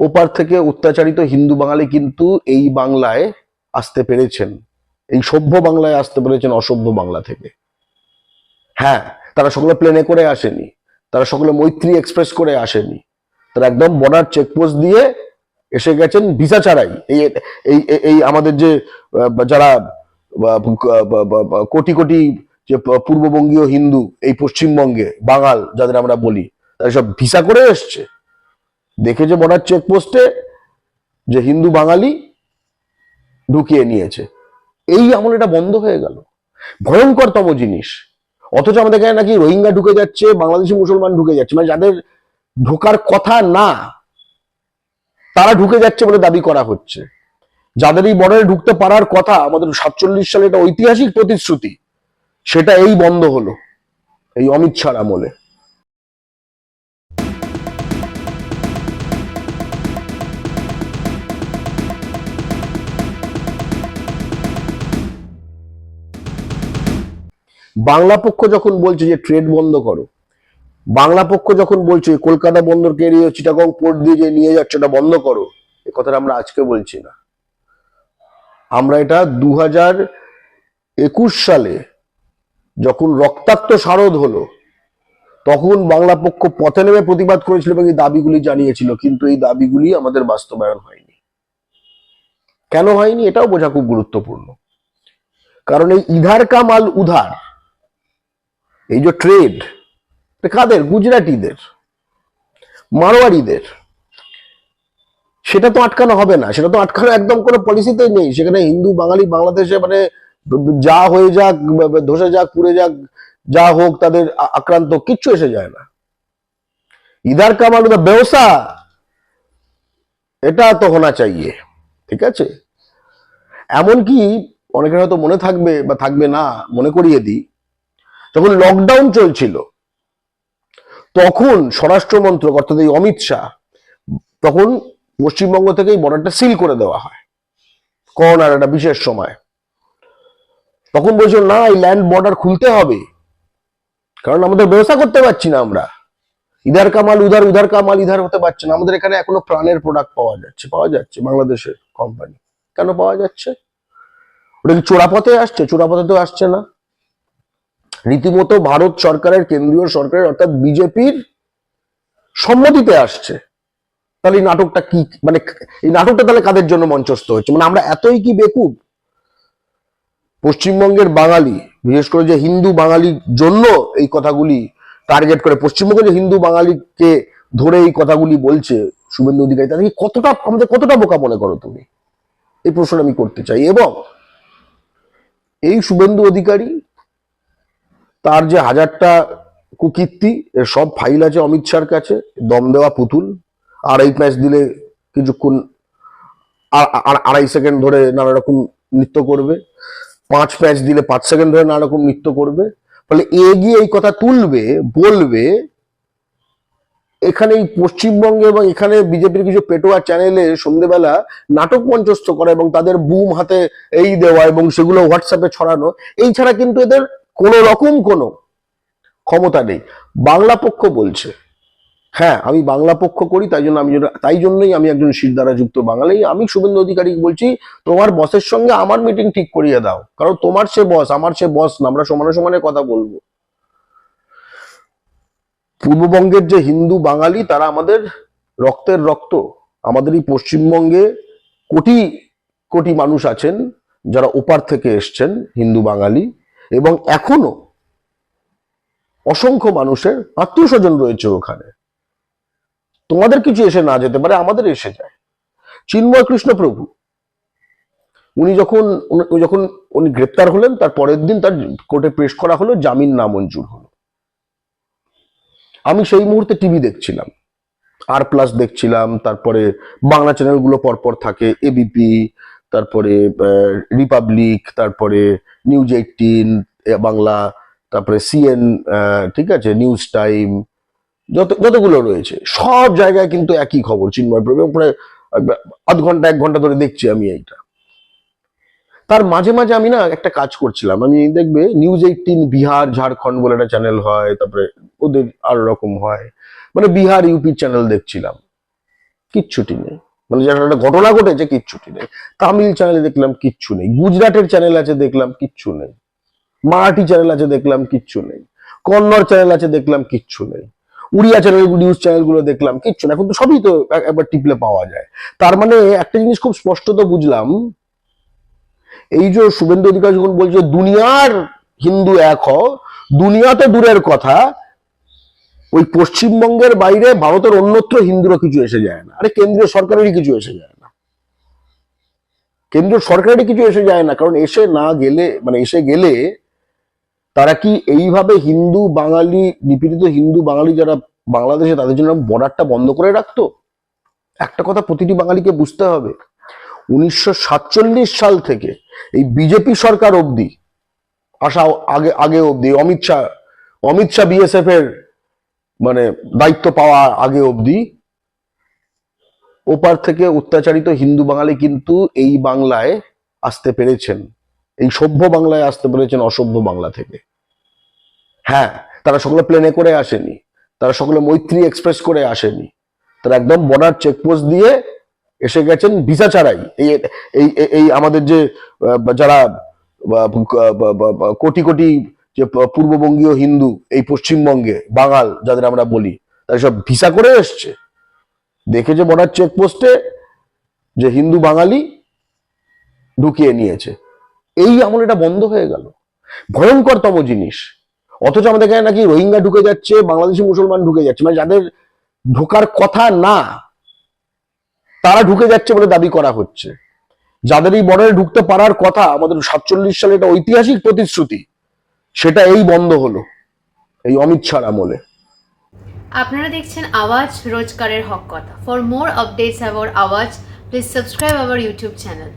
ওপার থেকে অত্যাচারিত হিন্দু বাঙালি কিন্তু এই বাংলায় আসতে পেরেছেন। এই সভ্য বাংলায় আসতে পেরেছেন অসভ্য বাংলা থেকে। হ্যাঁ তারা সকলে প্লেনে করে আসেনি। তারা সকলে মৈত্রী এক্সপ্রেস করে আসেনি। তারা একদম বর্ডার চেকপোস্ট দিয়ে এসে গেছেন ভিসা ছাড়াই। এই এই আমাদের যে যারা কোটি কোটি যে পূর্ববঙ্গীয় হিন্দু এই পশ্চিমবঙ্গে, বাঙাল যাদের আমরা বলি, তারা সব ভিসা করে এসছে। দেখেছে বর্ডার চেকপোস্টে যে হিন্দু বাঙালি ঢুকিয়ে নিয়েছে। এই আমল এটা বন্ধ হয়ে গেল। ভয়ঙ্করতম জিনিস। অথচ আমাদের এখানে নাকি রোহিঙ্গা ঢুকে যাচ্ছে, বাংলাদেশি মুসলমান ঢুকে যাচ্ছে। মানে যাদের ঢোকার কথা না, তারা ঢুকে যাচ্ছে বলে দাবি করা হচ্ছে। যাদের এই বর্ডারে ঢুকতে পারার কথা, আমাদের সাতচল্লিশ সালে এটা ঐতিহাসিক প্রতিশ্রুতি, সেটা এই বন্ধ হলো, এই অমিত শাহ আমলে। বাংলা পক্ষ যখন বলছে যে ট্রেড বন্ধ করো, বাংলা পক্ষ যখন বলছে কলকাতা বন্দরকে এড়িয়ে চিটাগং পোর্ট দিয়ে যে নিয়ে যাচ্ছে ওটা বন্ধ করো, এ কথাটা আমরা আজকে বলছি না। আমরা এটা দু একুশ সালে যখন রক্তাক্ত শারদ হলো, তখন বাংলা পক্ষ পথে নেমে প্রতিবাদ করেছিল এবং এই দাবিগুলি জানিয়েছিল, কিন্তু এই দাবিগুলি আমাদের বাস্তবায়ন হয়নি। কেন হয়নি? এটাও বোঝা খুব গুরুত্বপূর্ণ। কারণ এই ইধার কামাল উধার এই যে ট্রেড কাদের? গুজরাটিদের মারোয়ারিদের সেটা তো আটকানো হবে না, সেটা তো আটকানো একদম কোনো পলিসিতেই নেই। সেখানে হিন্দু, বাঙালি, বাংলাদেশে মানে যা হয়ে যাক, ধসে যাক, পুড়ে যাক, যা হোক, তাদের আক্রান্ত কিচ্ছু এসে যায় না। ইদার কামাল ব্যবসা এটা তো হোনা চাইয়ে, ঠিক আছে? এমনকি অনেকের হয়তো মনে থাকবে বা থাকবে না, মনে করিয়ে দিই যখন লকডাউন চলছিল, তখন স্বরাষ্ট্রমন্ত্রক, অর্থাৎ এই অমিত শাহ, তখন পশ্চিমবঙ্গ থেকে এই বর্ডারটা সিল করে দেওয়া হয়, করোনার একটা বিশেষ সময়। তখন বলছিল না, এই ল্যান্ড বর্ডার খুলতে হবে। কারণ আমাদের ব্যবসা করতে পারছি না আমরা। ইধার কামাল, উধার উধার কামাল, ইধার হতে পারছে না। আমাদের এখানে এখনও প্রাণের প্রোডাক্ট পাওয়া যাচ্ছে পাওয়া যাচ্ছে বাংলাদেশের কোম্পানি কেন পাওয়া যাচ্ছে? ওটা কি চোরাপথে আসছে? চোরাপথে তো আসছে না। রীতিমতো ভারত সরকারের, কেন্দ্রীয় সরকারের, অর্থাৎ বিজেপির সম্মতিতে আসছে। তাহলে এই নাটকটা কি মানে এই নাটকটা তাহলে কাদের জন্য মঞ্চস্থ হচ্ছে? মানে আমরা এতই কি বেকুব? পশ্চিমবঙ্গের বাঙালি, বিশেষ করে যে হিন্দু বাঙালির জন্য এই কথাগুলি টার্গেট করে পশ্চিমবঙ্গের যে হিন্দু বাঙালিকে ধরে এই কথাগুলি বলছে শুভেন্দু অধিকারী তাদেরকে কতটা, আমাদের কতটা বোকা মনে করো তুমি? এই প্রশ্ন আমি করতে চাই। এবং এই শুভেন্দু অধিকারী তার যে হাজারটা কুকীর্তি, এর সব ফাইল আছে অমিত শাহর কাছে, দম দেওয়া পুতুল, আড়াই প্যাচ দিলে কিছুক্ষণ আড়াই সেকেন্ড ধরে নানা রকম নৃত্য করবে, পাঁচ প্যাচ দিলে পাঁচ সেকেন্ড ধরে নানা রকম নৃত্য করবে, ফলে এগিয়ে এই কথা তুলবে, বলবে এখানে এই পশ্চিমবঙ্গে এবং এখানে বিজেপির কিছু পেটোয়া চ্যানেলে সন্ধ্যেবেলা নাটক মঞ্চস্থ করা এবং তাদের বুম হাতে এই দেওয়া এবং সেগুলো হোয়াটসঅ্যাপে ছড়ানো, এই ছাড়া কিন্তু এদের কোনো রকম কোনো ক্ষমতা নেই। বাংলা পক্ষ বলছে। হ্যাঁ আমি বাংলা পক্ষ করি, তাই জন্য আমি তাই জন্যই আমি একজন শিরদারা যুক্ত বাঙালি। আমি শুভেন্দু অধিকারী বলছি, তোমার বসের সঙ্গে আমার মিটিং ঠিক করিয়ে দাও। কারণ তোমার সে বস আমার সে বস না, আমরা সমানে সমানে কথা বলব। পূর্ববঙ্গের যে হিন্দু বাঙালি, তারা আমাদের রক্তের রক্ত। আমাদের এই পশ্চিমবঙ্গে কোটি কোটি মানুষ আছেন, যারা ওপার থেকে এসছেন হিন্দু বাঙালি। এবং এখনও অসংখ্য মানুষের আত্মীয় স্বজন রয়েছে ওখানে। তোমাদের কিছু এসে না যেতে পারে, আমাদের এসে যায়। চিন্ময় কৃষ্ণ প্রভু, উনি যখন যখন, উনি গ্রেপ্তার হলেন, তার পরের দিন তার কোর্টে পেশ করা হলো, জামিন নামঞ্জুর হলো। আমি সেই মুহূর্তে টিভি দেখছিলাম আর প্লাস দেখছিলাম, তারপরে বাংলা চ্যানেলগুলো পরপর থাকে এবিপি তারপরে রিপাবলিক তারপরে নিউজ এইটিন বাংলা, তারপরে সিএন ঠিক আছে নিউজ টাইম যত, যতগুলো রয়েছে, সব জায়গায় কিন্তু একই খবর, চিন্ময় প্রায়, আধ ঘণ্টা, এক ঘণ্টা ধরে দেখছি আমি এইটা। তার মাঝে মাঝে আমি না একটা কাজ করছিলাম, আমি, দেখবে নিউজ এইটিন বিহার, ঝাড়খণ্ড বলে একটা চ্যানেল হয়, তারপরে ওদের আরও রকম হয় মানে বিহার ইউপি চ্যানেল দেখছিলাম। কিচ্ছুটি নেই। মানে যেটা একটা ঘটনা ঘটেছে কিচ্ছুটি নেই। তামিল চ্যানেলে দেখলাম কিচ্ছু নেই। গুজরাটের চ্যানেল আছে, দেখলাম কিচ্ছু নেই। মারাঠি চ্যানেল আছে, দেখলাম কিচ্ছু নেই। কন্নড় চ্যানেল আছে, দেখলাম কিচ্ছু নেই। উড়িয়া চ্যানেল নিউজ চ্যানেলগুলো দেখলাম কিচ্ছু না এখন তো সবই তো এক- একবার টিপলে পাওয়া যায়। তার মানে একটা জিনিস খুব স্পষ্ট তো বুঝলাম। এই যে শুভেন্দু অধিকারী যখন বলছে, দুনিয়ার হিন্দু এক হ দুনিয়া তো দূরের কথা ওই পশ্চিমবঙ্গের বাইরে ভারতের অন্যত্র হিন্দুরা কিছু এসে যায় না। আরে কেন্দ্রীয় সরকারেরই কিছু এসে যায় না। কেন্দ্রীয় সরকারেরই কিছু এসে যায় না, কারণ এসে না গেলে মানে এসে গেলে তারা কি এইভাবে হিন্দু, বাঙালি, নিপীড়িত হিন্দু, বাঙালি যারা বাংলাদেশে, তাদের জন্য বর্ডারটা বন্ধ করে রাখতো? একটা কথা প্রতিটি বাঙালিকে বুঝতে হবে, উনিশশো সাতচল্লিশ সাল থেকে এই বিজেপি সরকার অবধি আসা আগে আগে অবধি অমিত শাহ অমিত শাহ বিএসএফ এর মানে দায়িত্ব পাওয়া আগে অবধি, ওপার থেকে অত্যাচারিত হিন্দু বাঙালি কিন্তু এই বাংলায় আসতে পেরেছেন। এই সভ্য বাংলায় আসতে পেরেছেন অসভ্য বাংলা থেকে। হ্যাঁ তারা সকলে প্লেনে করে আসেনি। তারা সকলে মৈত্রী এক্সপ্রেস করে আসেনি। তারা একদম বর্ডার চেকপোস্ট দিয়ে এসে গেছেন ভিসা ছাড়াই। এই এই আমাদের যে যারা কোটি কোটি যে পূর্ববঙ্গীয় হিন্দু, এই পশ্চিমবঙ্গে, বাঙাল, যাদের আমরা বলি, তারা সব ভিসা করে এসছে। দেখেছে বর্ডার চেকপোস্টে যে হিন্দু বাঙালি ঢুকিয়ে নিয়েছে। এই আমল এটা বন্ধ হয়ে গেল। ভয়ঙ্করতম জিনিস। অথচ আমাদের এখানে নাকি রোহিঙ্গা ঢুকে যাচ্ছে, বাংলাদেশি মুসলমান ঢুকে যাচ্ছে। মানে যাদের ঢোকার কথা না, তারা ঢুকে যাচ্ছে বলে দাবি করা হচ্ছে। যাদের এই বর্ডারে ঢুকতে পারার কথা, আমাদের সাতচল্লিশ সালে এটা ঐতিহাসিক প্রতিশ্রুতি সেটা এই বন্ধ হলো, এই অমিত শাহ আমলে। আপনারা দেখছেন আওয়াজ রোজকারের হক কথা। For more updates about Awaaz please subscribe our YouTube channel